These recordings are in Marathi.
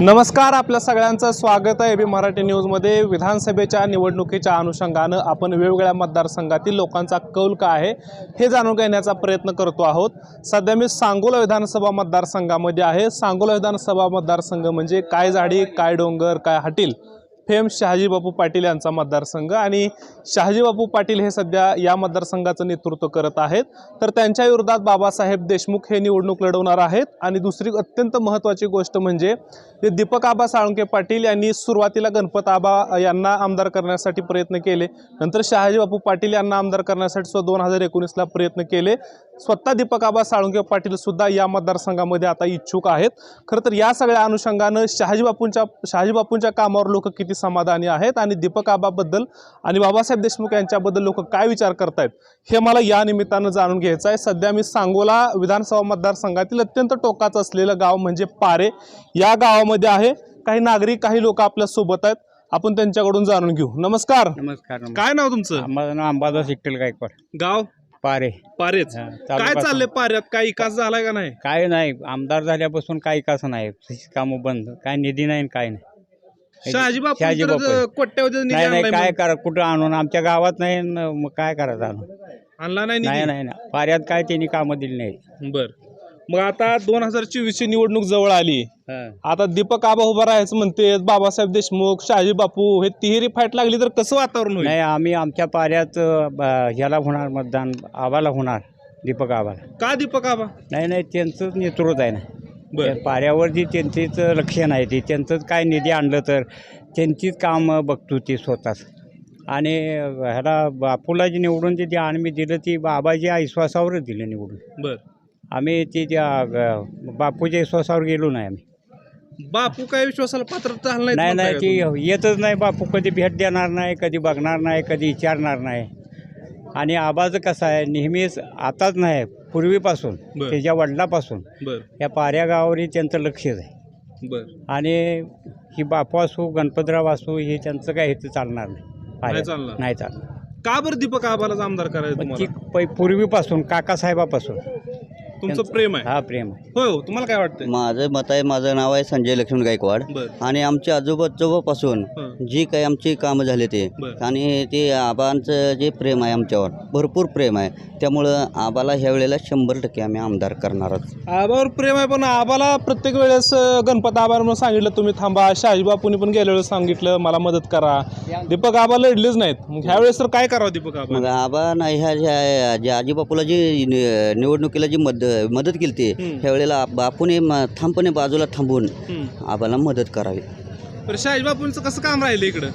नमस्कार आपल्या सगळ्यांचं स्वागत आहे बी मराठी न्यूजमध्ये. विधानसभेच्या निवडणुकीच्या अनुषंगानं आपण वेगवेगळ्या मतदारसंघातील लोकांचा कौल काय आहे हे जाणून घेण्याचा प्रयत्न करतो आहोत. सध्या मी सांगोला विधानसभा मतदारसंघामध्ये आहे. सांगोला विधानसभा मतदारसंघ म्हणजे काय झाडी काय डोंगर काय हटील? फेम शहाजीबापू पाटील यांचा मतदारसंघ आणि शहाजीबापू पाटील हे सध्या या मतदारसंघाचं नेतृत्व करत आहेत. तर त्यांच्या विरोधात बाबासाहेब देशमुख हे निवडणूक लढवणार आहेत. आणि दुसरी अत्यंत महत्त्वाची गोष्ट म्हणजे ते दीपक आबा साळुंके पाटील यांनी सुरुवातीला गणपत आबा यांना आमदार करण्यासाठी प्रयत्न केले. नंतर शहाजीबापू पाटील यांना आमदार करण्यासाठी सुद्धा दोन हजार एकोणीसला प्रयत्न केले. स्वतः दीपक आबा साळुंके पाटील सुद्धा या मतदारसंघामध्ये आता इच्छुक आहेत. खरं तर या सगळ्या अनुषंगानं शहाजीबापूंच्या शहाजीबापूंच्या कामावर लोक किती समाधानी आहेत आणि दीपक आबाबद्दल आणि बाबासाहेब देशमुख यांच्याबद्दल लोक काय विचार करतायत हे मला या निमित्तानं जाणून घ्यायचं आहे. सध्या मी सांगोला विधानसभा मतदारसंघातील अत्यंत टोकाचं असलेलं गाव म्हणजे पारे या गावामध्ये आहे. काही नागरिक काही लोक आपल्यासोबत आहेत. आपण त्यांच्याकडून जाणून घेऊ. नमस्कार. नमस्कार. काय नाव तुमचं? माझं नाव अंबादास विठ्ठल गायकवाड. गाव? पारे. पारेच. हा, काय तालुका चाललंय पाऱ्यात? काय विकास झालाय का नाही? काय नाही. आमदार झाल्यापासून काही कास नाही. कामं बंद. काय निधी नाही आणि काय नाही. शहाजी बापू शहाजी तर बापू. कोट्यावधी निधी नाही नाही आणलाय काय म्हणून. करा कुठं आणून? आमच्या गावात नाही न मग काय करायचं आणून? आणला नाही नाही निधी? नाही नाही. पाऱ्यात काय त्यांनी कामं दिली नाही बर. मग आता दोन हजार चोवीस ची निवडणूक जवळ आली. आता दीपक आबा उभा राहायचं म्हणते बाबासाहेब देशमुख शहाजी बापू हे तिहेरी फाईट लागली तर कसं वातावरण होईल? नाही आम्ही आमच्या पाऱ्यात ह्याला होणार मतदान आबाला होणार दीपक आबाला. का दीपक आबा? नाही नाही त्यांचंच नेतृत्व आहे ना. पाऱ्यावर जी त्यांचीच लक्ष नाही ते त्यांचंच काय निधी आणलं तर त्यांचीच काम बघतो ती स्वतःच. आणि ह्याला बापूला जी निवडून जे जे आम्ही दिलं ती बाबाच्या विश्वासावरच दिलं निवडून. बर. आम्ही ती त्या बापूच्या विश्वासावर गेलो नाही आम्ही बापू काय विश्वासाला पात्र झालं नाही नाही ती? येतच नाही बापू कधी भेट देणार नाही कधी बघणार नाही कधी विचारणार नाही आणि आबाचं कसं आहे नेहमीच आताच नाही पूर्वीपासून बरं. त्याच्या वडिलापासून बर या पाऱ्या गावावरही त्यांचं लक्षच आहे बर आणि ही बापू असो गणपतराव असो हे त्यांचं काय हे चालणार नाही पाऱ्यात. चालणार. नाही चालणार का बरं दीपक आबालाच आमदार करायचं पण ती तुम्हाला पै- पूर्वीपासून काकासाहेबापासून तुमचं प्रेम आहे. हा प्रेम आहे. होय हो तुम्हाला काय वाटतंय? माझं मत आहे माझं नाव आहे संजय लक्ष्मण गायकवाड. बर. आणि आमच्या आजोबाजोबापासून हं. जी काही आमची कामं झाले ते बरं. आणि ते आबांचं जे प्रेम आहे आमच्यावर भरपूर प्रेम आहे. त्यामुळं आबाला ह्या वेळेला शंभर टक्के आम्ही आमदार करणारच आबावर प्रेम आहे पण आबाला प्रत्येक वेळेस अं, गणपत आबानं सांगितलं तुम्ही थांबा शहाजी बापूंनी पण गेल्या वेळेस सांगितलं मला मदत करा. दीपक आबा लढलेच नाहीत. मग ह्या वेळेस तर काय करावं दीपक आबा? मग आबा ना ह्या ज्या ज्या आजीबापूला जी नि- निवडणुकीला जी मद मदत केली ती. हं. ह्यावेळेला बापूने म- ठामपणे बाजूला थांबून. आबाला मदत करावी. बरं शहाजी बापूंचं कसं काम राहिलं इकडं?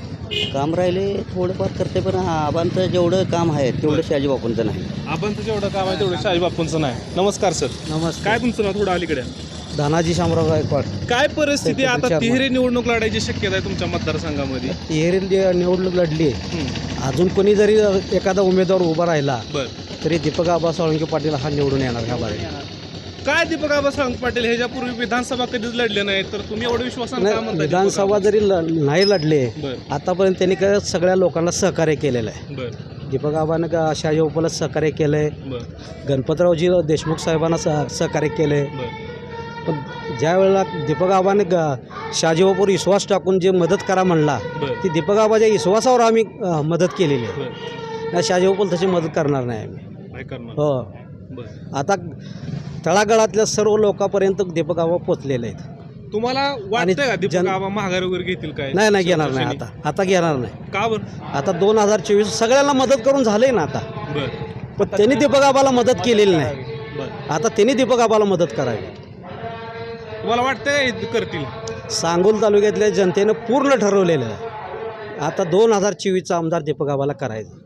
काम राहिले थोडंफार करते पण आबांचं जेवढं काम आहे तेवढं शहाजी बापूंचं नाही. आबांचं जेवढं काम आहे तेवढं शहाजी बापूंचं नाही. नमस्कार सर. नमस्कार. काय तुमचं नाव थोडं अलीकडे? धनाजी शामराव गायकवाड. काय परिस्थिती आता तिहेरी निवडणूक लढायची शक्यता आहे तुमच्या मतदारसंघामध्ये? तिहेरी निवडणूक लढली. अजून कोणी जरी एखादा उमेदवार उभा राहिला बर. तरी दीपक आबा साळुंके पाटील हा निवडून येणार ह्या बारे काय दीपक आबा सावंत पाटील? ह्याच्यापूर्वी विधानसभा कधीच लढले नाही तर तुम्ही एवढं विश्वासानं का विधानसभा जरी ल- नाही लढले? बर. आतापर्यंत त्यांनी काय सगळ्या लोकांना सहकार्य केलेलं आहे. बर. दीपक आबानं का शहाजी बापूला सहकार्य केलं आहे बर. गणपतरावजी देशमुख साहेबांना सह सहकार्य केलं आहे बर. पण ज्या वेळेला दीपक आबाने ग शहाजी बापूवर विश्वास टाकून जे मदत करा म्हणला बर. ती दीपक आबाच्या विश्वासावर आम्ही अ, मदत केलेली आहे. बर. तशी मदत करणार नाही आम्ही. हो. बर. आता तळागाळातल्या सर्व लोकांपर्यंत दीपक आबा पोचलेले आहेत. तुम्हाला वाटतंय का दीपक जन- आबा महागारी वगैरे घेतील काय? नाही नाही घेणार नाही आता. आता घेणार नाही. का बर? आता दोन हजार चोवीस सगळ्यांना मदत करून झालंय ना आता. बर. पण त्यांनी दीपक आबाला मदत केलेली नाही. बर. आता त्यांनी दीपक आबाला मदत करावी. तुम्हाला वाटतंय का हे करतील? सांगोल तालुक्यातल्या जनतेनं पूर्ण ठरवलेलं आहे. आता दोन हजार चोवीसचा आमदार दीपक आबाला करायचं.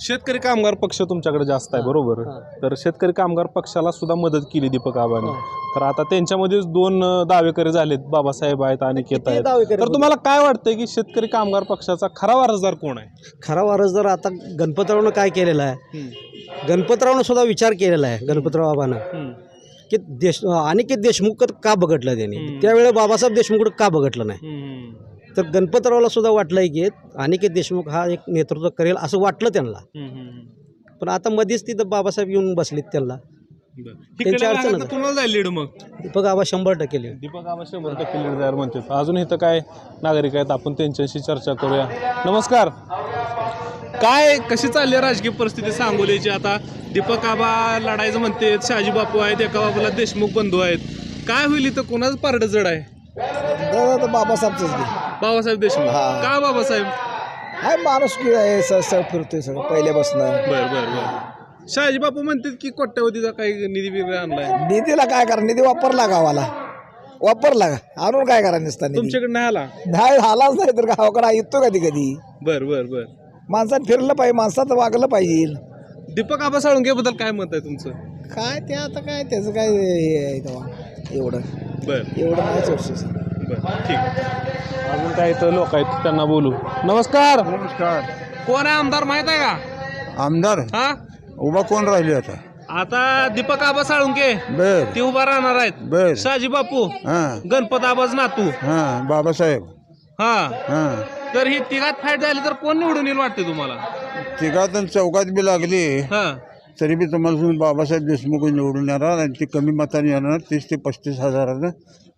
शेतकरी कामगार पक्ष तुमच्याकडे जास्त आहे बरोबर? तर शेतकरी कामगार पक्षाला सुद्धा मदत केली दीपक आबाने. तर आता त्यांच्यामध्येच दोन अं, दावेकरी झालेत बाबासाहेब आहेत आणि केत आहेत. दावेकरी तर तुम्हाला काय वाटतंय की शेतकरी कामगार पक्षाचा खरा वारसदार कोण आहे? खरा वारसदार आता गणपतरावनं काय केलेलं आहे? गणपतरावनं सुद्धा विचार केलेला आहे गणपतराव बाबानं. की देश अनिकेत देशमुख का बघितलं त्यांनी? हम्म. त्यावेळेला बाबासाहेब देशमुखकडे का बघितलं नाही? तर गणपतरावला सुद्धा वाटलंय की अनिकेत देशमुख हा एक नेतृत्व करेल असं वाटलं त्यांना. पण आता मध्येच तिथं बाबासाहेब येऊन बसलेत त्यांना. लागलं तर आहे. कुणाला जाईल लीड मग? दीपक आबा शंभर टक्के लिहिलं. दीपक आबा शंभर टक्के लीड जाणार म्हणते अजून इथं काय नागरिक आहेत? आपण त्यांच्याशी चर्चा करूया. नमस्कार. काय कशी चालली आहे राजकीय परिस्थिती सांगोलीची? आता दीपक आबा लढायचं म्हणते शहाजी बापू आहेत एका बाबूला देशमुख बंधू आहेत. काय होईल इथं? कोणाच पारड जड आहे? दादा तर बाबासाहेबचंच बाबासाहेब देशमुख. हा. का बाबासाहेब? हाय माणूस की आहे सर फिरतोय सगळं पहिल्यापासून. बर बर बर. शहाजी बापू म्हणतात की कोट्यावधीचा काही निधी बिधी आणलाय. निधीला काय करा निधी वापरला गावाला. वापरला. का आणून काय करा नसता निधी? तुमच्याकडे नाही आला? नाही आलाच नाही तर गावाकडे येतो कधी कधी. बर बर बर. माणसानं फिरलं पाहिजे माणसाचं वागलं पाहिजे. दीपक आबा साळुंके बद्दल काय मत आहे तुमचं? काय ते आता काय त्याचं काय हे आहे तेव्हा एवढं. बर. एवढं चर्चेस बर ठीक. अजून काही तर लोक आहेत त्यांना बोलू. नमस्कार. नमस्कार. कोण आहे आमदार माहीत आहे का? आमदार? हा? उभा कोण राहिले आता? आता दीपक आबा साळुंके बर. ते उभा राहणार आहेत. बर. शहाजी बापू. हां. गणपत आबाज नातू. हां बाबासाहेब. हा. हां. तर ही तिघात फाईट झाली तर कोण निवडून येईल वाटते तुम्हाला? तिघात आणि चौकात बी लागली. हा. तरी बी तुम्हाला सांगून बाबासाहेब देशमुख निवडून येणार आणि ते कमी मताने येणार तीस ते पस्तीस हजारानं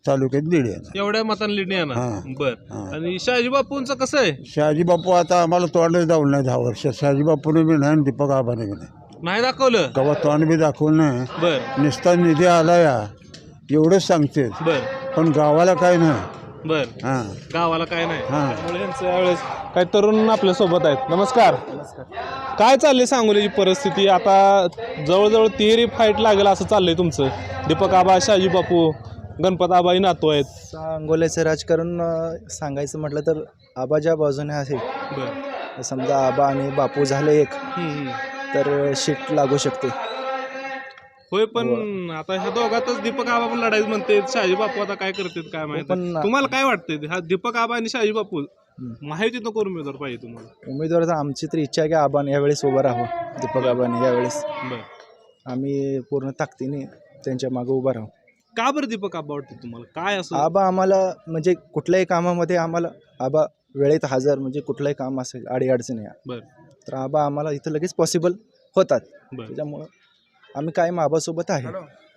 तालुक्यात दीड येणार. एवढ्या मतांनी लीड येणार? हा. बर. हा. आणि शहाजी बापूंचं कसं आहे? शहाजी बापू आता आम्हाला तोंडच दावलं नाही दहा वर्षात शहाजी बापूने बी नाही आणि दीपक आबाने बी नाही. नाही दाखवलं? कवा तोंड बी दाखवलं नाही. बर. निस्ता निधी आला या. एवढंच सांगते बर. पण गावाला काय नाही. बर. हां. गावाला काय नाही? हां. त्यामुळे यांचं यावेळेस काही तरुण आपल्यासोबत आहेत. नमस्कार. काय चाललंय सांगोलीची परिस्थिती? आता जवळजवळ तिहेरी फाईट लागेल असं चाललंय तुमचं. दीपक आबा शहाजी बापू गणपत आबाही नातू आहेत. सांगोल्याचं राजकारण अ, सांगायचं म्हटलं तर आबा ज्या बाजूने असेल बर. समजा आबा आणि बापू झाले एक तर शीट लागू शकते. होय पण आता ह्या दोघातच दीपक आबा पण लढाई म्हणते शहाजी बापू आता काय करतात काय माहिती. पण- तुम्हाला काय वाटतंय? हा दीपक आबा आणि शहाजी बापू माहितीतनं करून उमेदवार पाहिजे तुम्हाला? उमेदवार आमची तर इच्छा आहे की आबाने यावेळेस उभं राहावं. दीपक आबाने यावेळेस. बर. आम्ही पूर्ण ताकदीने त्यांच्या मागे उभं राहू का बरं दीपक आबा वाटते तुम्हाला? काय असं? आबा आम्हाला म्हणजे कुठल्याही कामामध्ये आम्हाला आबा वेळेत हजर म्हणजे कुठलंही काम असेल अडीअडचणी बर. तर आबा आम्हाला इथं लगेच पॉसिबल होतात. बर. त्याच्यामुळं आम्ही कायम आबासोबत आहे.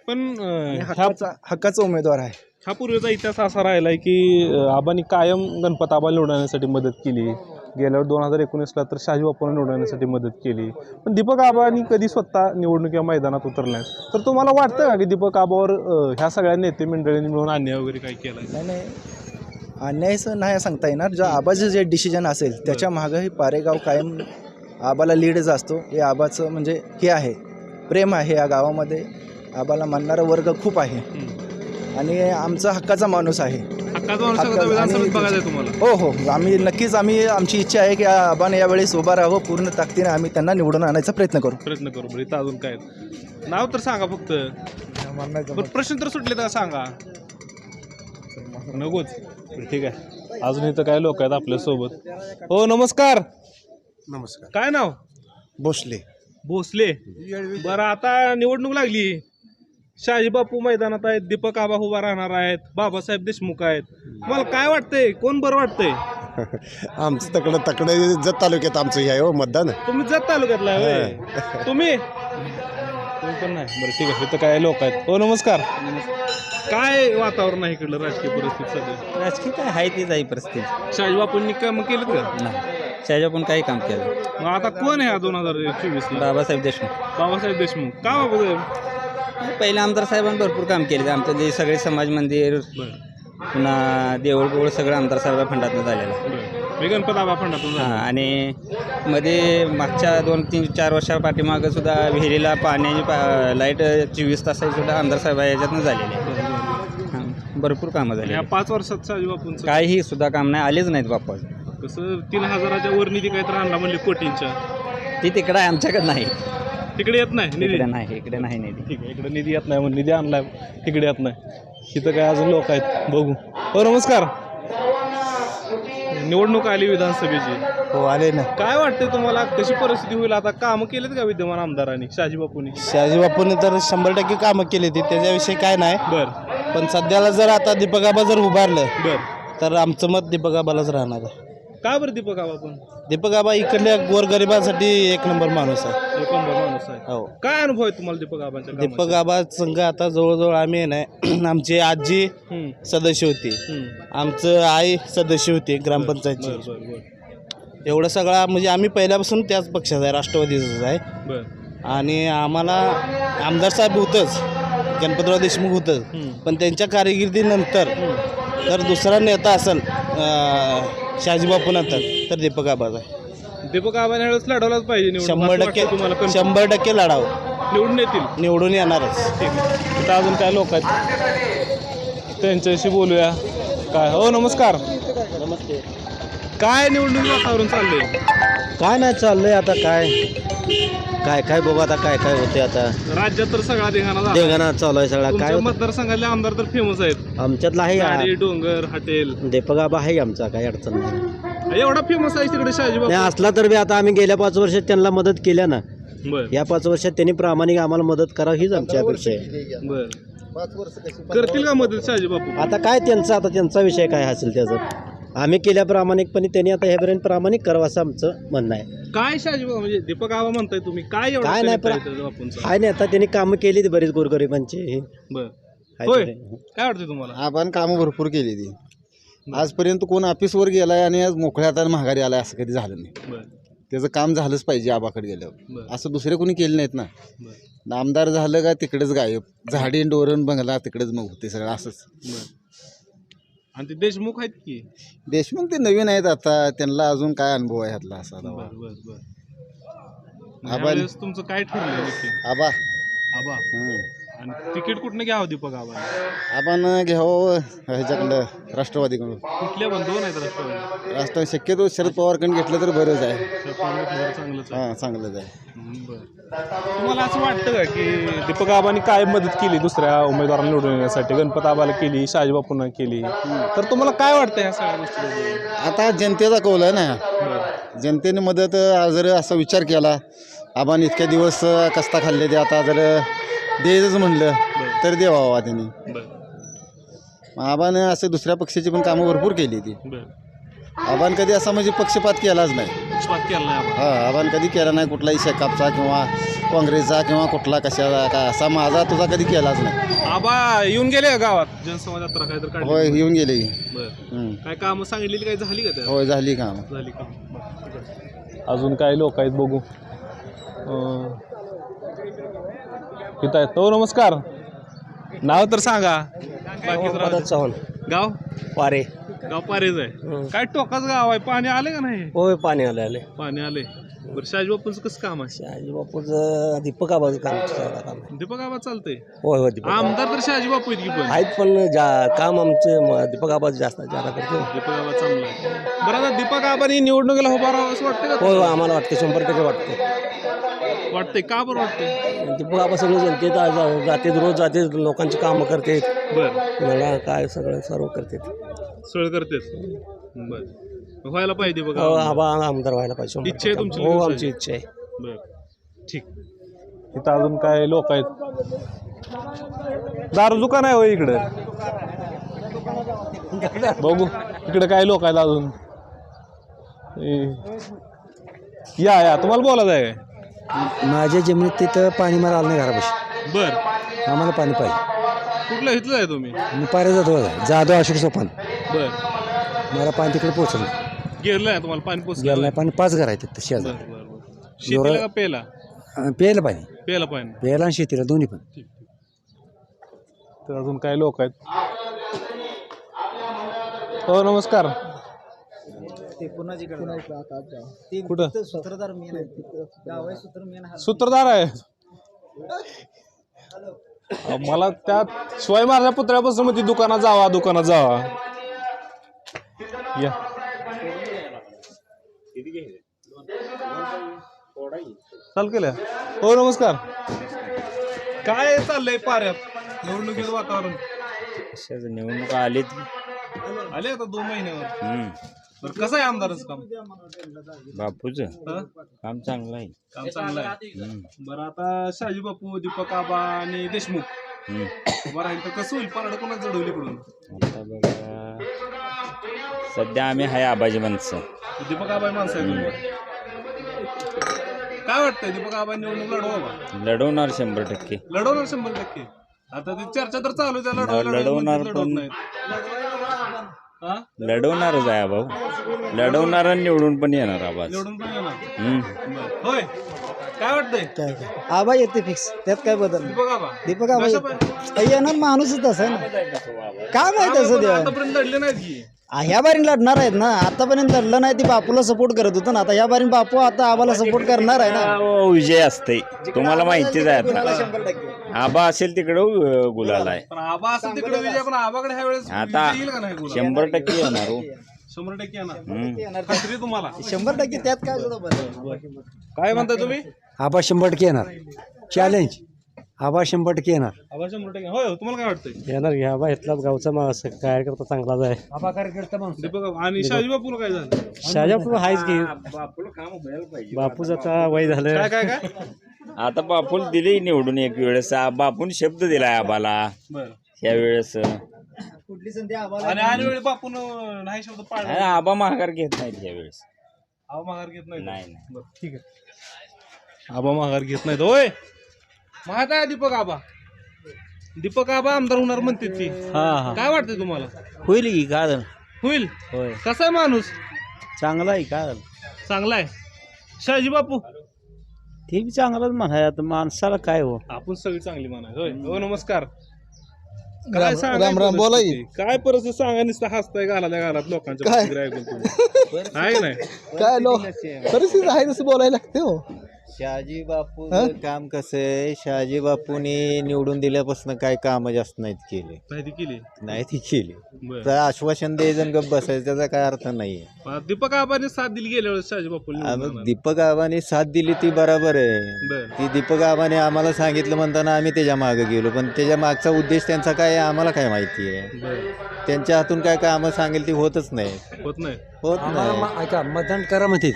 पण अं, आणि ह्या हक्काचा हक्काचा उमेदवार आहे. हा पूर्वीचा इतिहास असा राहिलाय की अं, आबांनी कायम गणपत आबा निवडण्यासाठी मदत केली. गेल्यावर दोन हजार एकोणीसला तर शहाजी बापूंना निवडण्यासाठी मदत केली. पण दीपक आबांनी कधी स्वतः निवडणुकीच्या मैदानात उतरलाय? तर तुम्हाला वाटतं का की दीपक आबावर अं, ह्या सगळ्या नेते मंडळींनी मिळून अन्याय वगैरे काय केलाय? नाही नाही. अन्यायचं नाही सांगता येणार. जर आबाचं जे डिसिजन असेल त्याच्या मागं हे पारेगाव कायम आबाला लीडच असतो. हे आबाचं म्हणजे हे आहे. प्रेम आहे या गावामध्ये. आबाला मानणारा वर्ग खूप आहे. आणि आमचा हक्काचा माणूस आहे. हक्का- हो हो. आम्ही नक्कीच आम्ही आमची इच्छा आहे की आबाने यावेळेस उभा राहावं पूर्ण ताकदीने आम्ही त्यांना निवडून आणायचा प्रयत्न करू. प्रयत्न करू बरं इथं अजून काय नाव तर सांगा फक्त. बरं प्रश्न तर सुटले का सांगा. नकोच. ठीक आहे. अजून इथं काय लोक आहेत आपल्यासोबत. हो नमस्कार. नमस्कार. काय नाव? भोसले. भोसले. बरं आता निवडणूक लागली. शहाजी बापू मैदानात आहेत दीपक आबा उभा राहणार आहेत बाबासाहेब देशमुख आहेत. तुम्हाला काय वाटतंय? कोण बरं वाटतंय? आमचं तकडं तकडं जत तालुक्यात आमचं हे आहे हो मतदान. तुम्ही जत तालुक्यातला आहे होय? तुम्ही? तुम्ही पण नाही. बरं ठीक आहे. इथं काय लोक आहेत? हो नमस्कार. काय वातावरण आहे इकडलं राजकीय परिस्थिती सध्या? राजकीय काय आहे तीच आहे परिस्थिती. शहाजी बापूंनी काम केलं का? नाही. पण काही काम केलं मग आता कोण आहे दोन हजार चोवीस ला बाबासाहेब देशमुख. बाबासाहेब देशमुख. का बाबासाहेब पहिले आमदार साहेबांनी भरपूर काम केले. आमचं जे सगळे समाज मंदिर पुन्हा देऊळ बिवळ सगळं आमदार साहेब फंडातनं झालेलं. आहे. मी गणपत आबा फंडातून हां झालो. आणि मध्ये मागच्या दोन तीन चार वर्षा पाठीमागं सुद्धा विहिरीला पाण्याची पा लाइट चोवीस तासाची सुद्धा आमदार साहेब याच्यातनं झालेले. आहे हां, भरपूर कामं झाली या पाच वर्षात बापूंचं काहीही सुद्धा काम नाही आलेच नाहीत बाप्पा. कसं तीन हजाराच्या वर निधी काहीतरी आणला म्हणजे कोटींच्या. ती तिकडं आहे आमच्याकडे नाही. तिकडे येत नाही निधी? इकडे नाही इकडे नाही निधी. ठीक आहे इकडे निधी येत नाही म्हणून निधी आणलाय तिकडे येत नाही. इथं काय अजून लोक आहेत बघू. हो नमस्कार. निवडणूक आली विधानसभेची. हो आले ना. काय वाटतंय तुम्हाला? कशी परिस्थिती होईल? आता कामं केलेत का विद्यमान आमदारांनी शहाजी बापूंनी? शहाजी बापूंनी तर शंभर टक्के कामं केली ती त्याच्याविषयी काय नाही. बर. पण सध्याला जर आता दीपक आबा जर उभारलं बर. तर आमचं मत दीपक आबालाच राहणार आहे. का बरं दीपक आबा पण? दीपक आबा इकडल्या गोरगरिबांसाठी एक नंबर माणूस आहे. एक नंबर माणूस आहे. हो. काय अनुभव आहे तुम्हाला दीपक आबांच्या कामाचे? दीपक आबा संघ आता जवळजवळ आम्ही नाही आमची आजी हम्म, सदस्य होती. हम्म. आमचं आई सदस्य होती ग्रामपंचायतची. बर बर बर. एवढं सगळा म्हणजे आम्ही पहिल्यापासून त्याच पक्षाचा आहे राष्ट्रवादीचाच आहे. बर. आणि आम्हाला आमदार साहेब होतंच गणपतराव देशमुख होतंच. हम्म. पण त्यांच्या कारकिर्दीनंतर जर दुसरा नेता असेल शहाजीबापू नंतर तर दीपक आबाच आहे. दीपक आबाने वेळेस लढवलाच पाहिजे. शंभर असं टक्के वाटतं तुम्हाला confirm? शंभर टक्के लढावं. निवडून येतील. निवडून येणारच. ठीक आहे. इथं अजून काय लोक आहेत? त्यांच्याशी बोलूया. काय? हो नमस्कार. नमस्ते. काय निवडणूक वातावरण चाललंय? काय नाही चाललंय आता काय? काय काय बघू आता काय काय होते आता. राज्यात तर सगळा झाला. देगाणा चालू आहे सगळा. काय तुमच्या होतं? मतदारसंघातले आमदार तर फेमस आहेत. आमच्यातला आहे गाडी हा. डोंगर हॉटेल. दीपक आबा आहे आमचा काही अडचण नाही. एवढा फेमस आहे तिकडे शहाजी नाही बापू असला तर बी आता आम्ही गेल्या पाच वर्षात त्यांना मदत केल्या ना. बर. या पाच वर्षात त्यांनी प्रामाणिक आम्हाला मदत करावी हीच आमची अपेक्षा आहे. बर. करतील का मदत शहाजी बापू? आता काय त्यांचा आता त्यांचा विषय काय असेल त्याचा? आम्ही केल्या प्रामाणिकपणे त्यांनी आता ह्यापर्यंत प्रामाणिक करावं असं आमचं म्हणणं आहे. काय म्हणजे दीपक आबा म्हणताय तुम्ही काय एवढं काय नाही, पण- आहे त्याचं बापूंचं? आहे नाही आता त्यांनी कामं केली ती बरीच गोरगरिबांची. बर. आहे होय. ते. काय वाटतं तुम्हाला? आपण कामं भरपूर केली ती आजपर्यंत कोण ऑफिसवर गेलाय आणि आज मोकळ्या हाताने माघारी आलाय असं कधी झालं नाही. बर. त्याचं काम झालंच पाहिजे आबाकडे गेल्यावर. असं दुसरे कोणी केलं नाहीत ना. बर. आमदार झालं का तिकडेच गायब. झाडी डोरण बंगला तिकडेच मग होते सगळं असंच. बर. आणि ते देशमुख आहेत की? देशमुख ते नवीन आहेत आता. त्यांना अजून काय अनुभव आहे ह्यातला असा दावा. बर बर. आबा- यावेळेस तुमचं काय ठरलं? नक्की आबा. आबा. हं. आणि तिकीट कुठनं घ्यावं दीपक आबा आपण घ्यावं ह्याच्याकडं राष्ट्रवादीकडून. कुठल्या पण दोन आहेत राष्ट्रवादी. राष्ट्र शक्यतो शरद पवारकडून घेतलं तर बरंच आहे. तर चांगलंच आहे. हां चांगलंच आहे. हम्म, बरं. तुम्हाला असं वाटतं का की दीपक आबांनी काय मदत केली दुसऱ्या उमेदवारांना निवडून येण्यासाठी? गणपत आबाला केली शहाजीबापूंना केली. तर तुम्हाला काय वाटतं ह्या सगळ्या गोष्टी आता जनतेचा कौल आहे ना. जनतेने मदत जर असा विचार केला. आबाने इतक्या दिवस कस्ता खाल्ले ते आता जर द्यायचंच म्हणलं तर देवावा त्यांनी. आबानं असं दुसऱ्या पक्षाची पण कामं भरपूर केली ती. बरं. आबान कधी असा म्हणजे पक्षपात केलाच नाही. हा आबान कधी केला नाही कुठलाही शेकापचा किंवा काँग्रेसचा किंवा कुठला कशाचा काय असा माझा तुझा कधी केलाच नाही. आबा येऊन गेले का गावात? जनसंवाद यात्रा काय तर होय येऊन गेले. बरं. काय कामं सांगितलेली काय झाली का होय झाली काम. झाली का अजून काय लोक आहेत बघू. इथं आहेत. हो नमस्कार. नाव तर सांगा. बाकीचं. चव्हाण. गाव? पारे. गाव पारेज आहे. काय टोकाच गाव आहे? पाणी आले का नाही? होय पाणी आले आले. पाणी आले बरं शहाजी बापूंचं कसं काम आहे? शहाजी बापूचं दीपक आबाचं काम काम दीपक आबा चालतंय? होय होय दीपक आमदार तर शहाजी बापू आहेत की पण? आहेत पण जा काम आमचे म- दीपक आबाचं जास्त जादा करतो दीपक आबा चांगला आहे. बरं आता दीपक आबानी निवडणुकीला उभा राहावं असं वाटतं का होय होय आम्हाला वाटते शंभर टक्के वाटते वाटतंय? का बरं वाटतंय? दीपक आबा सगळे जनतेत जा- जाते रोज जाते लोकांची कामं करते बरं. मला काय सगळं सर्व करते सळ करतेस बर. व्हायला पाहिजे दीपक हो, आबा आमदार व्हायला पाहिजे. शंभर इच्छा आहे टक्के. तुमची हो आमची. इच्छा आहे. बर. ठीक. इथं अजून काय लोक आहेत? दारू दुकान आहे हो इकडे. बघू इकडे काय लोक आहेत अजून? ए, या या तुम्हाला बोलायचं आहे. काय माझ्या जमिनीत तिथं पाणी मला आलं नाही घरापाशी. बर. आम्हाला पाणी पाहिजे. कुठलं इथलं आहे तुम्ही? मी पारे जातो जाधव अशोक सोपान बर. मला पाणी तिकडे पोहोचलं गेलं आहे तुम्हाला पाणी पोचलं गेलं नाही. पाणी पाच घर आहेत तिथं शेजार. बर बर शेतीला का पेला प्यायला पाणी. पेला पाणी. प्यायला आणि शेतीला दोन्ही पण. तर अजून काय लोक आहेत. हो नमस्कार. कुठं? सूत्रधार आहे. अहो, मला त्या शिवाय माझ्या पुतळ्यापासून मग ती दुकानात जावा दुकानात जावा. या. चाल केलं? हो नमस्कार. काय चाललंय पाऱ्यात? निवडणुकीचं वातावरण? निवडणूक आलीत. आले आता दोन महिन्यावर. बरं कसं आहे आमदारच काम? बापूचं? हं? काम चांगलं आहे. काम चांगलं आहे. बरं आता शहाजी बापू दीपक आबा आणि देशमुख. उभं राहील तर कसं होईल? पारड कोणाच जडवली कडून आता बघा. सध्या आम्ही आहे आबाजी माणसं. दीपक आबाई माणसं आहे काय वाटतंय? दीपक आबाई निवडणूक लढवा लढवणार शंभर टक्के. लढवणार शंभर टक्के? आता ती चर्चा तर चालू आहे. त्या लढवा- लढवा- लढवणार लढवत पण- नाहीत. हा? लढवणारच आहे भाऊ. लढवणार आणि निवडून पण येणार आवाज. निवडून पण येणार. हम्म. बरं. होय. काय वाटतंय? काय काय? आबा येते फिक्स त्यात काय बदल? दीपक आबा. दीपक आबा कसं पण? येणार माणूसच तसं आहे ना. काय माहीत असं देवा आतापर्यंत लढले नाहीत की. ह्या बारीन लढणार आहेत ना. आतापर्यंत लढलं नाही ती बापूला सपोर्ट करत होतं ना. आता ह्या बारीन बापू आता आबाला सपोर्ट करणार आहे ना. हा, विजय असते. तुम्हाला माहितीच आहे आता. आबा असेल तिकडं गुलाल आहे. पण आबा असं तिकडे विजय पण आबाकडे ह्या वेळेस आता येईल का नाही गुलाब? शंभर टक्के येणार हो. शंभर टक्के येणार. हम्म. खात्री आहे तुम्हाला. शंभर टक्के त्यात काय सुद्धा काय म्हणताय तुम्ही? आबा शंभर टक्के येणार. चॅलेंज आबा शंभर टक्के येणार. आबा शंभर टक्के. होय हो, तुम्हाला काय वाटतंय? येणार घ्या आबा इथलाच गावचा माणूस कार्यकर्ता चांगलाच आहे. आबा कार्यकर्ता माणूस दीपक आणि शाहजी बापूला काय झालं? शाजापूर आहेच की. बापूला काम व्हायला पाहिजे. बापूच आता वय झालं. काय काय काय? आता बापूल दिली निवडून एक वेळेस. आ- बापून शब्द दिलाय आबाला. बरं. वेळेस. आणि आणि वेळी बापून नाही शब्द पाळला. आणि आबा महागार घेत नाहीत ह्या वेळेस आबा माघार घेत नाही नाही नाही. बरं ठीक आहे. आबा माघार घेत नाहीत. होय. माहीत आहे दीपक आबा. दीपक आबा आमदार होणार म्हणते ती. काय वाटतंय तुम्हाला? होईल की झालं? होईल? होय. कसा आहे माणूस? चांगला आहे झालं? चांगला आहे. शहाजी बापू? ते बी चांगलंच म्हणाय आता माणसाला काय हो? आपण सगळी चांगली म्हणाय होय. हो नमस्कार. राम- काय राम- राम, बोला? काय परिस्थिती सांगा नुसतं हसताय घालाल्या घालात लोकांच्या काय? प्रतिक्रिया ऐकून तुम्ही. आहे की नाही काय लो परिस्थिती आहे तसं बोलायला लागते हो शहाजी बापू काम कसं आहे? शहाजी बापूने निवडून दिल्यापासून काय काम जास्त नाहीत केले. माहिती केली. नाही ती केली. बरं. तर आश्वासन द्यायचं गप बसायचं त्याचा काय अर्थ नाहीये. मग दीपक आबाने साथ दिली गेल्या वेळेस शहाजी बापू दीपक आबाने साथ दिली ती बरोबर आहे. बरं. ती दीपक आबाने आम्हाला सांगितलं म्हणताना आम्ही त्याच्यामागे गेलो पण त्याच्या मागचा उद्देश त्यांचा काय आहे आम्हाला काय माहिती आहे? बरं. त्यांच्या हातून काय कामं सांगेल ती होतच नाही. होत नाही. होत नाही. ऐका मतदान करा म्हणते.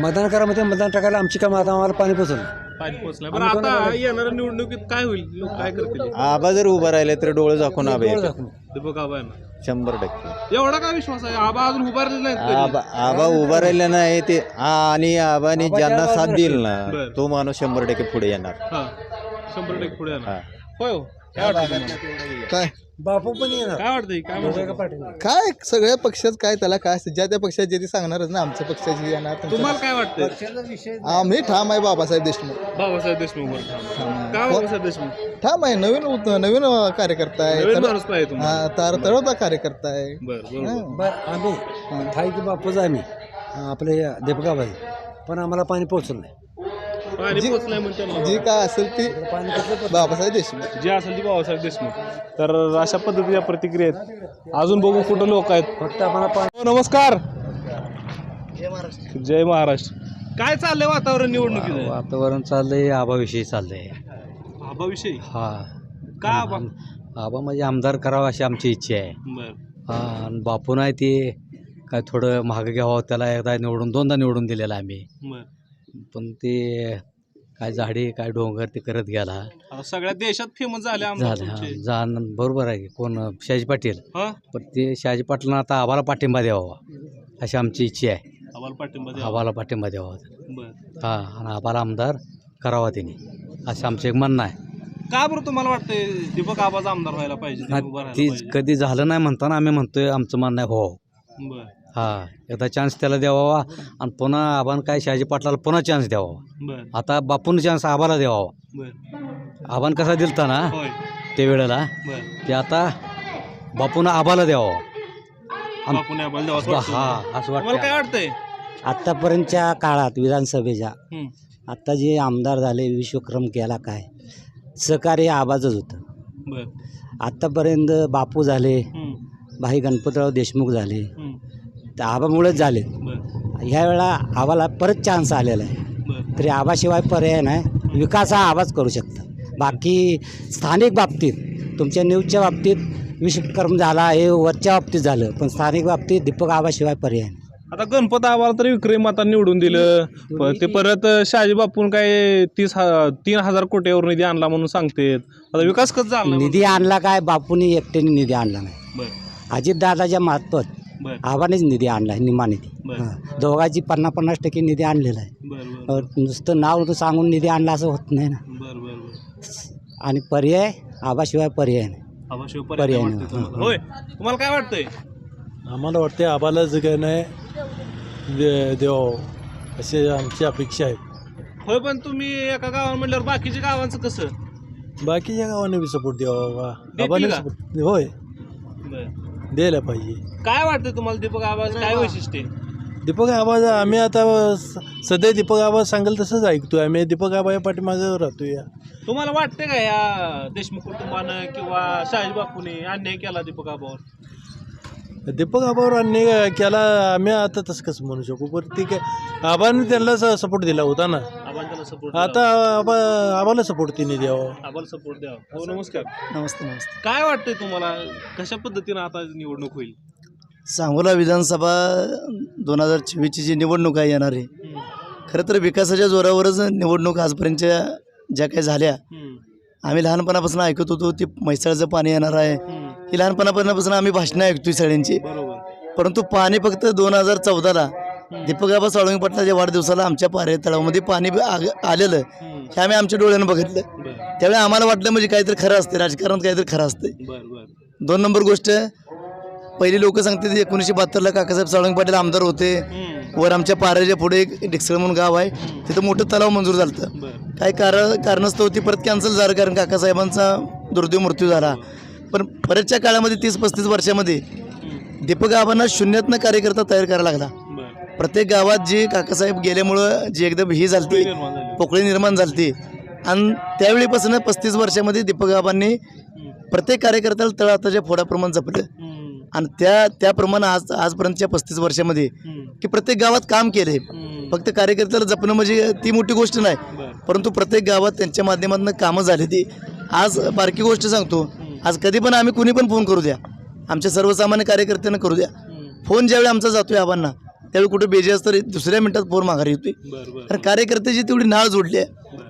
मतदान करा म्हणते मतदान टाकायला आमची काम आता आम्हाला पाणी पोचलं. पाणी पोचलं. बरं आता येणाऱ्या निवडणुकीत काय होईल? लोक काय करतील? आबा जर उभं राहिले तर डोळे झाकून आबा येतात. दीपक आबा यांना शंभर टक्के. एवढा काय विश्वास आहे? आबा अजून उभारले नाहीत कधी. आबा आबा उभा राहिला नाही ते आ- आणि आबाने ज्यांना साथ देईल ना बरं. तो माणूस शंभर टक्के पुढे येणार. हा शंभर टक्के पुढे येणार. हा. होय हो. काय? वाटतं तुम्हाला? काय बापू पण येणार. काय वाटतंय? काय सगळ्या पक्षात काय त्याला काय असतं? ज्या त्या पक्षात जे ते सांगणारच ना आमच्या पक्षाची येणार तुमच्या- तुम्हाला काय वाटतंय? आम्ही ठाम आहे बाबासाहेब देशमुख. बाबासाहेब देशमुख वर ठाम. का बाबासाहेब देशमुख? ठाम आहे. नवीन उत- नवीन अं, कार्यकर्ता आहे. नवीन तर- माणूस पाहिजे तुम्हाला. हा तर तळवता कार्यकर्ता आहे. बर बरोबर बरं. आम्ही थाई बापूच आम्ही. आपले दीपकाबाई पण आम्हाला पाणी पोहोचलं नाही. पाणी पोचलंय. जी काय असेल ती बाबासाहेब देशमुख. जे असेल ती बाबासाहेब देशमुख. तर अशा पद्धतीच्या प्रतिक्रिया आहेत. अजून बघू कुठं लोक आहेत. फक्त आम्हाला पाणी हो, नमस्कार. जय महाराष्ट्र. काय चाललंय वातावरण निवडणुकीचं? वातावरण चाललंय आबाविषयी चाललंय. आबाविषयी हा. का आबा आबा म्हणजे आमदार करावा अशी आमची इच्छा आहे. बर. हा आणि बापू नाही ते काय थोडं महाग घ्यावं त्याला एकदा निवडून दोनदा निवडून दिलेलं आम्ही. बर. पण ते काय झाडी काय डोंगर ते करत गेला. आता सगळ्या देशात फेमस झाले आमदार झालं तुमचे. हा, जाण बरोबर आहे की. कोण? शहाजी पाटील. हा? पण ते शहाजी पाटलांना आता आम्हाला पाठिंबा द्यावा. अशी आमची इच्छा आहे. आम्हाला पाठिंबा द्या आम्हाला पाठिंबा द्यावा. बर. हा आणि आम्हाला आमदार करावा त्यांनी. असं आमचं एक म्हणणं आहे. का बरं तुम्हाला वाटतंय दीपक आबाचा आमदार व्हायला पाहिजे उभा राहायला? कधी झालं नाही म्हणताना आम्ही म्हणतोय आमचं म्हणणं आहे हो. बर. हा एकदा चान्स त्याला द्यावा आणि पुन्हा आबान काय शहाजी पाटलाला पुन्हा चान्स द्यावा. बर. आता बापून चान्स आबाला द्यावा. बर. आबान कसा दिलता ना होय. ते वेळेला बर. ते आता बापून आबाला द्यावा. आम- बापूने आम्हाला द्यावं असं वाटतं. हा असं तुम्हाला काय वाटतं वाटतंय? आत्तापर्यंतच्या काळात विधानसभेच्या. आत्ता जे आमदार झाले विश्वक्रम केला काय? सहकार्य आवाजच होतं. बर. आत्तापर्यंत बापू झाले. भाई गणपतराव देशमुख झाले. तर आबामुळेच झाले. ह्या वेळा आबाला परत चान्स आलेला आहे. तरी आबाशिवाय पर्याय नाही. विकास हा आवाज करू शकता. बाकी स्थानिक बाबतीत तुमच्या न्यूजच्या बाबतीत विश्वक्रम झाला हे वरच्या बाबतीत झालं पण स्थानिक बाबतीत दीपक आबाशिवाय पर्याय नाही. आता गणपत आम्हाला तरी विक्रम आता निवडून दिलं. प- ते परत शहाजी बापून काय तीस ह- तीन हजार कोटीवर निधी आणला म्हणून सांगतेत. आता विकास कसं झाला? निधी आणला काय? बापूंनी एकट्याने निधी आणला नाही. बर. अजितदादाच्या मार्फत बर. आबानेच निधी आणला आहे निम्मा निधी. बर. हां. दोघांची पन्नास पन्नास टक्के निधी आणलेला आहे. बर बर अ, नुसतं नाव तर सांगून निधी आणला असं होत नाही ना. बर बर बर. आणि पर्याय आबाशिवाय पर्याय नाही. पर्याय नाही. तुम्हाला. होय. तुम्हाला काय वाटतंय? आम्हाला वाटते आम्हाला जे काही नाही दे देव असे आमची अपेक्षा आहे. होय पण तुम्ही एका गावात म्हटल्यावर बाकीच्या गावांचं कसं? बाकीच्या गावाने बी सपोर्ट द्यावा बाबा. देतील आबाने का? सपोर्ट होय. बर. द्यायला पाहिजे. काय वाटतं तुम्हाला दीपक आवाज काय वैशिष्ट्य आहे? दीपक आबा आम्ही आता स- सध्या दीपक आबा सांगेल तसंच ऐकतोय आम्ही. दीपक आबा या पाठीमागे राहतोय तुम्हाला वाटतंय का या देशमुख कुटुंबानं किंवा शाही बापूने अन्याय केला दीपक आबावर? दीपक आबावर अन्याय केला आम्ही आता तसं कसं म्हणू शकू? पण ठीक आहे आबाने त्यांना सपोर्ट दिला होता ना? आपण त्याला सपोर्ट आता आबा आबाला सपोर्ट तिने द्यावा. आबाला सपोर्ट द्या हो नमस्कार. नमस्ते नमस्ते. काय वाटतंय तुम्हाला? कशा पद्धतीनं आता निवडणूक होईल? सांगोला विधानसभा दोन हजार चोवीसची जी निवडणूक आहे येणार आहे खरं तर विकासाच्या जोरावरच निवडणूक आजपर्यंतच्या ज्या काही झाल्या आम्ही लहानपणापासून ऐकत होतो ती म्हैसाळचं पाणी येणार आहे. ही लहानपणापासून आम्ही भाषणं ऐकतोय सगळ्यांची. परंतु पाणी फक्त दोन हजार चौदाला दीपकआबा साळुंगी पाटलाच्या वाढदिवसाला आमच्या पारे तळावामध्ये पाणी आलेलं. हे आम्ही आमच्या डोळ्यानं बघितलं. त्यावेळी आम्हाला वाटलं म्हणजे काहीतरी खरं असते राजकारणात काहीतरी खरं असते दोन नंबर गोष्ट पहिली लोक सांगते ते एकोणीसशे बहात्तरला काकासाहेब साळुंगे पाटील आमदार होते. वर आमच्या पाऱ्याच्या पुढे एक डिक्सळ म्हणून गाव आहे. तिथं मोठं तलाव मंजूर झालं होतं. काही कारण कारणास्तव ती परत कॅन्सल झालं कारण काकासाहेबांचा दुर्दैव मृत्यू झाला. पण बऱ्याचशा काळामध्ये तीस पस्तीस वर्षामध्ये दीपक आबांना शून्यातनं कार्यकर्ता तयार करायला लागला. प्रत्येक गावात जी काकासाहेब गेल्यामुळं जी एकदम ही झालती पोकळी निर्माण झालती. आणि त्यावेळीपासून पस्तीस वर्षामध्ये दीपक आबांनी प्रत्येक कार्यकर्त्याला तळाताच्या फोडाप्रमाणे जपलं. आणि त्या त्याप्रमाणे आज आजपर्यंतच्या पस्तीस वर्षामध्ये. की प्रत्येक गावात काम केलं. फक्त कार्यकर्त्याला जपणं म्हणजे ती मोठी गोष्ट नाही. परंतु प्रत्येक गावात त्यांच्या माध्यमातून कामं झाली ती. आज बारकी गोष्ट सांगतो आज कधी पण आम्ही कुणी पण फोन करू द्या. आमच्या सर्वसामान्य कार्यकर्त्यांना करू द्या. फोन ज्यावेळी आमचा जातोय आबांना त्यावेळी कुठे बेजे असतं दुसऱ्या मिनिटात फोन माघारी येतोय. बर कारण कार्यकर्त्याची तेवढी नाळ जोडली आहे.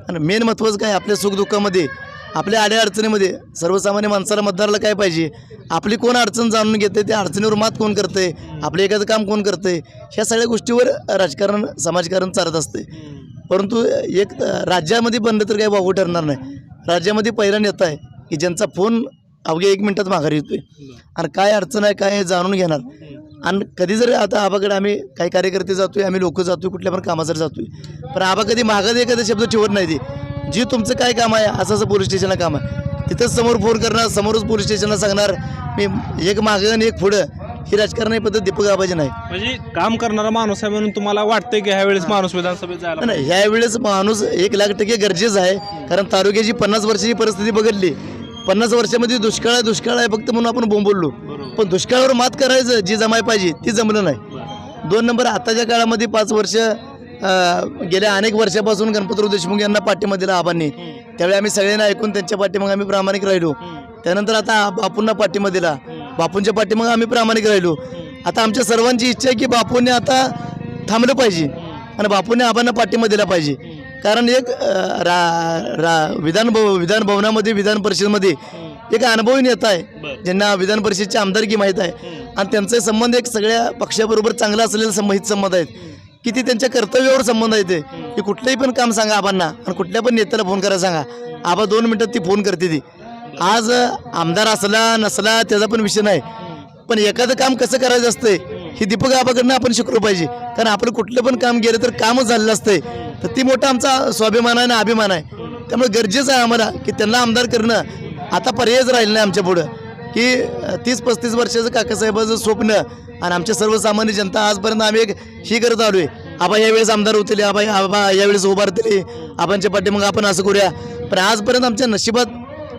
आणि मेन महत्त्वाचं काय आपल्या सुखदुःखामध्ये आपल्या आड्या अडचणीमध्ये सर्वसामान्य माणसाला मतदाराला काय पाहिजे? आपली कोण अडचण जाणून घेते त्या अडचणीवर मात कोण करते आपलं एखादं काम कोण करते ह्या सगळ्या गोष्टीवर राजकारण समाजकारण चालत असते परंतु एक राज्यामध्ये बनलं तर काही वागू ठरणार नाही. राज्यामध्ये पहिला नेता आहे. की ज्यांचा फोन अवघ्या एक मिनिटात माघारी येतोय. आणि काय अडचण आहे काय हे जाणून घेणार. आणि कधी जर आता आबाकडे आम्ही काही कार्यकर्ते जातोय आम्ही लोक जातोय कुठल्या पण कामासाठी जातोय पण आबा कधी मागत एखादा शब्द ठेवत नाही ते. जी तुमचं काय काम आहे असं असं पोलीस स्टेशनला काम आहे. तिथंच समोर फोन करणार समोरच पोलीस स्टेशनला सांगणार मी एक मागं आणि एक पुढं ही राजकारणाची पद्धत दीपक आबाजी नाही. म्हणजे काम करणारा माणूस आहे म्हणून तुम्हाला वाटतंय की ह्या वेळेस माणूस विधानसभेत जायला नाही ह्या वेळेस माणूस एक लाख टक्के गरजेचं आहे. कारण तालुक्याची पन्नास वर्षाची परिस्थिती बघितली. पन्नास वर्षामध्ये दुष्काळ आहे दुष्काळ आहे फक्त म्हणून आपण बोंबललो. पण दुष्काळावर मात करायचं जी जमाय पाहिजे ती जमलं नाही. दोन नंबर आताच्या काळामध्ये पाच वर्ष गेल्या अनेक वर्षापासून गणपतराव देशमुख यांना पाठिंबा दिला आबांनी त्यावेळी आम्ही सगळ्यांना ऐकून त्यांच्या पाठीमागे आम्ही प्रामाणिक राहिलो. त्यानंतर आता बापूंना पाठिंबा दिला बापूंच्या पाठीमागे आम्ही प्रामाणिक राहिलो. आता आमच्या सर्वांची इच्छा आहे की बापूंनी आता थांबलं पाहिजे आणि बापूंनी आबांना पाठिंबा दिला पाहिजे. कारण एक रा रा विधान भव विधान भवनामध्ये विधान परिषदमध्ये एक अनुभवी नेता आहे ज्यांना विधान परिषदची आमदारकी माहीत आहे. आणि त्यांचे संबंध एक सगळ्या पक्षाबरोबर चांगला असलेले संबंधित संबंध आहेत. की ते त्यांच्या कर्तव्यावर संबंध आहे ते. की कुठलंही पण काम सांगा आबांना आणि कुठल्या पण नेत्याला फोन करायला सांगा. आबा दोन मिनटात ती फोन करते ती. आज आमदार असला नसला त्याचा पण विषय नाही. पण एखादं काम कसं करायचं असतंय हे दीपक आबाकडनं आपण शिकलो पाहिजे. कारण आपण कुठलं पण काम गेलं तर कामच झालेलं असतंय. तर ती मोठा आमचा स्वाभिमान आहे ना अभिमान आहे. त्यामुळे गरजेचं आहे आम्हाला की त्यांना आमदार करणं आता पर्यायच राहिलं नाही आमच्या पुढं. की तीस पस्तीस वर्षाचं काकासाहेबाचं स्वप्न आणि आमच्या सर्वसामान्य जनता आजपर्यंत आम्ही एक ही करत आलो आहे आबा यावेळेस आमदार होतील आबा आबा यावेळेस उभारतील आबांच्या मग आपण असं करूया. पण आजपर्यंत आमच्या नशिबात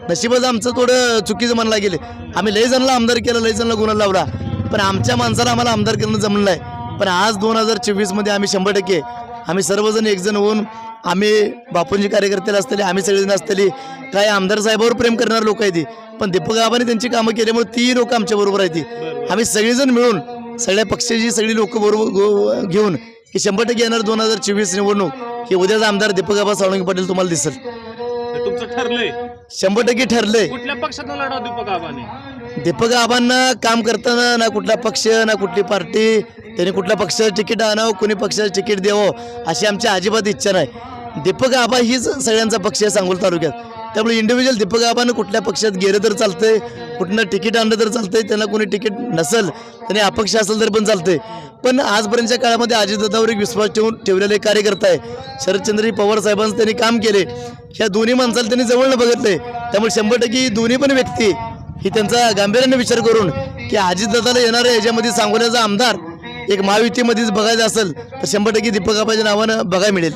नशिबात आमचं थोडं चुकीचं म्हणला गेले आम्ही लई जणला आमदार केला लई जणला गुन्हा लावला. पण आमच्या माणसाला आम्हाला आमदार करणं जमलं नाही. पण आज दोन हजार चोवीसमध्ये आम्ही शंभर टक्के आम्ही सर्वजण एकजण होऊन आम्ही बापूंची कार्यकर्त्याला असलेले आम्ही सगळेजण असलेली काय आमदार साहेबावर प्रेम करणारे लोक आहेत ती. पण दीपक आबाने त्यांची कामं केल्यामुळे ती लोक आमच्या बरोबर आहेत ती. आम्ही सगळेजण मिळून सगळ्या पक्षाची सगळी लोक बरोबर घेऊन की शंभर टक्के येणार दोन हजार चोवीस निवडणूक ही उद्याचा आमदार दीपक आबा सावंगी पाटील तुम्हाला दिसेल. तुमचं ठरलंय. शंभर टक्के ठरलंय. कुठल्या पक्षात लढा दीपक आबाने? दीपक आबांना काम करताना ना कुठला पक्ष ना कुठली पार्टी त्यांनी कुठल्या पक्षाचं तिकीट आणावं कुणी पक्षाचं तिकीट द्यावं अशी आमची अजिबात इच्छा नाही. दीपक आबा हीच सगळ्यांचा पक्ष आहे सांगोल तालुक्यात. त्यामुळे इंडिव्हिज्युअल दीपक आबानं कुठल्या पक्षात गेलं तर चालतंय कुठनं तिकीट आणलं तर चालतंय त्यांना कोणी तिकीट नसेल त्यांनी अपक्ष असेल तर पण चालतंय. पण आजपर्यंतच्या काळामध्ये अजितदादावर एक विश्वास ठेवून ठेवलेले कार्यकर्ता आहे शरदचंद्रजी पवार साहेबांचं त्यांनी काम केले. ह्या दोन्ही माणसाला त्यांनी जवळनं बघितलंय. त्यामुळे शंभर टक्के दोन्ही पण व्यक्ती ही त्यांचा गांभीर्याने विचार करून की अजितदादाला येणाऱ्या याच्यामध्ये सांगोल्याचा आमदार एक महायुतीमध्येच बघायचं असेल तर शंभर टक्के दीपक आबाच्या नावानं बघायला मिळेल.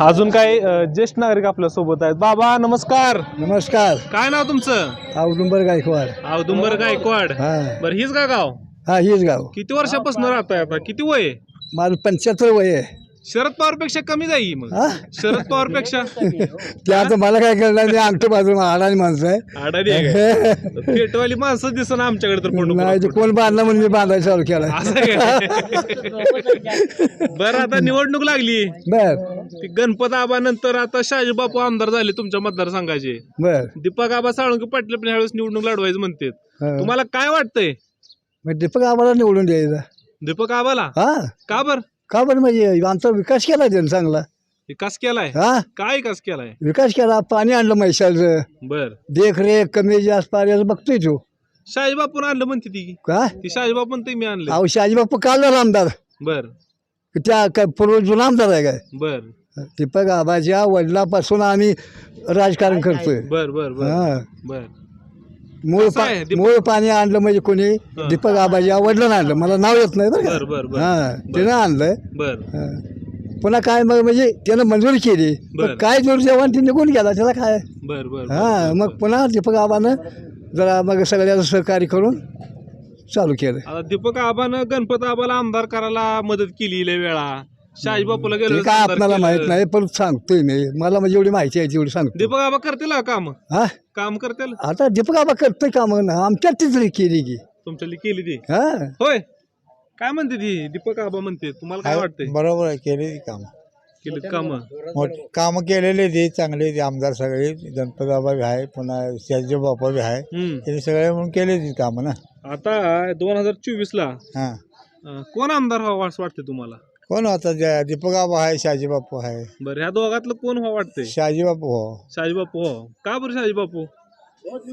अजून अ, ज्येष्ठ नागरिक आपल्यासोबत आहेत. बाबा नमस्कार. नमस्कार. काय नाव तुमचं? औदुंबर गायकवाड. औदुंबर गायकवाड. हा. बरं हीच का गाव? हा हीच गाव. किती वर्षापासून राहताय आता किती वय आहे? माझं पंच्याहत्तर वय आहे. शरद पवारपेक्षा कमी जाई मग. हा? शरद पवारपेक्षा ते आता मला काय कळलं नाही अंगठं बाजू अडाणी माणसं आहे. आडाणी आहे काय? पेटवाली माणसं दिसत आमच्याकडे तर नाही ते कोण बांधला म्हणून मी बांधायला चालू केला असं काय? बरं आता निवडणूक लागली. बर. ती गणपत आबा नंतर आता शहाजी बापू आमदार झाले तुमच्या मतदारसंघाचे. बर. दीपक आबा साळुंके पाटील पण ह्यावेळेस निवडणूक लढवायचं म्हणते हा. तुम्हाला काय वाटतंय? मग दीपक आम्हाला निवडून द्यायचा. दीपक आबाला? हा. का बर? का बरं म्हणजे आमचा विकास केला त्यानं चांगला? विकास केलाय? हा? काय विकास केलाय? विकास केला पाणी आणलं म्हैसाळचं बर. देखरेख कमी जास्त पाण्याचं बघतोय तो. शहाजी बापून आणलं म्हणते ती. का? ती शहाजी बापून ते मी आणलं अहो शहाजी बाप्पा काल झाला आमदार. बर. त्या काय पूर्व जुना आमदार आहे काय? बर. दीपक आबाच्या वडिलापासून आम्ही राजकारण करतोय. बर बर बर. हा. बर. मूळ कसं आहे पा- मूळ पाणी आणलं म्हणजे कोणी? दीपक आबाच्या वडिलांना आणलं. मला नाव येत नाही बरं बर का? बर बर हा त्यानं बर. हा. पुन्हा काय मग म्हणजे त्यानं मंजुरी केली. बरं. काय जोर जेवण ते निघून गेला त्याला काय? बर बर हा मग पुन्हा दीपक आबानं जरा मग सगळ्याचं सहकार्य करून चालू केलं. आता दीपक आबानं गणपत आबाला आमदार करायला मदत केली लय वेळा. शहाजी बापूला गेलो ते काय आपल्याला माहीत नाही पण सांगतोय मी. मला म्हणजे एवढी माहिती आहे तेवढी सांगतो. दीपक आबा करतील काम? हा? काम करतील? आता दीपक आबा करतोय का मग आमच्या तिथली केली की. तुमच्या केली ती? हा? होय. काय म्हणते ती? दीपक आबा म्हणते. तुम्हाला काय वाटतंय? बरोबर आहे केलेली काम. काम. मोठ कामं केलेले ते चांगले ते आमदार सगळे. गणपती बाबा बी आहे पुन्हा शाजी बापा बी आहे. त्यांनी सगळे म्हणून केले ती कामं ना. आता दोन हजार चोवीस ला हां. अं, कोण आमदार व्हावं असं वाटतं तुम्हाला? कोण होता? ज्या दीपक बाबा आहे शाजी बापू आहे. बरं ह्या दोघातलं कोण व्हावं वाटतंय? शाजी बापू हो. शहाजी बापू हो. का बरं शहाजी बापू?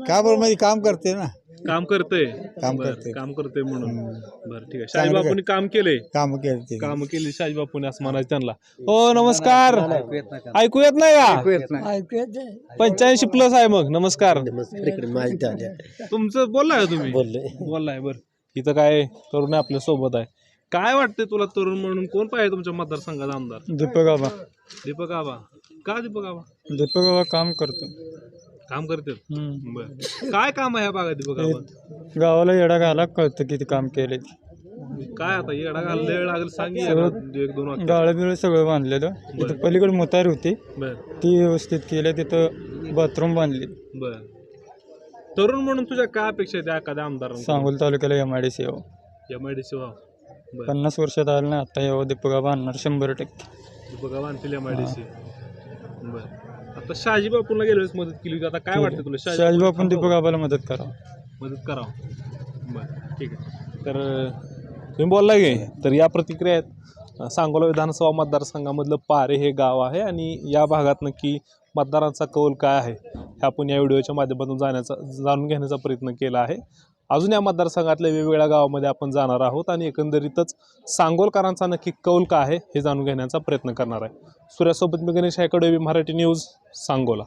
का बरं? म्हणजे काम करते ना. काम करतंय? काम बरं, करते. काम करतोय म्हणून. बरं ठीक आहे. शहाजी चांगलं बापूंनी काम केलंय? काम केले काम केली शहाजी बापूने असं म्हणायचं त्यांना. हो नमस्कार. ऐकू येत नाही का? पंच्याऐंशी प्लस आहे मग. नमस्कार. तुमचं बोललाय का तुम्ही? बोललोय. बोललाय बर. इथं काय तरुण आहे आपल्यासोबत आहे. काय वाटतंय तुला तरुण म्हणून? कोण पाहिजे तुमच्या मतदारसंघाचा आमदार? दीपक आबा. दीपक आबा. का दीपक आबा? दीपक आबा काम करतो. काम करतात बर. काय काम आहे ह्या भागात दीपक आबा? गावाला येडा घाला कळतं किती काम केले. काय आता येडा घालले वेळ लागेल सांग की एक दोन गाळं बिळ सगळं बांधलेलं. तिथं पलीकडे मुतार होती. बर. ती व्यवस्थित केलं तिथं बाथरूम बांधली. बर. तरुण म्हणून तुझ्या काय अपेक्षा आहे त्या एखाद्या आमदार सांगोल तालुक्याला M I D C M I D C पन्नास वर्षात आलं नाही आता यावं दीपक आबा आणणार शंभर टक्के. आबा आणतील एम आय डी सी बर. आता शहाजी बापूला गेल्या वेळेस मदत केली होती. आता काय वाटतं तुला? शहाजी बापून दीपक आबाला मदत करा मदत करावं. बरं ठीक आहे. तर तुम्ही बोलला गे तर या प्रतिक्रिया आहेत. अं, सांगोला विधानसभा मतदारसंघामधलं पारे हे गाव आहे आणि या भागात नक्की मतदारांचा कौल काय आहे हे आपण या व्हिडिओच्या माध्यमातून जाण्याचा जाणून घेण्याचा प्रयत्न केला आहे. अजून या मतदारसंघातल्या वेगवेगळ्या गावामध्ये आपण जाणार आहोत आणि एकंदरीतच सांगोलकरांचा नक्की कौल का आहे हे जाणून घेण्याचा प्रयत्न करणार आहे. सूर्यासोबत मी गणेश हायकडे मराठी न्यूज सांगोला.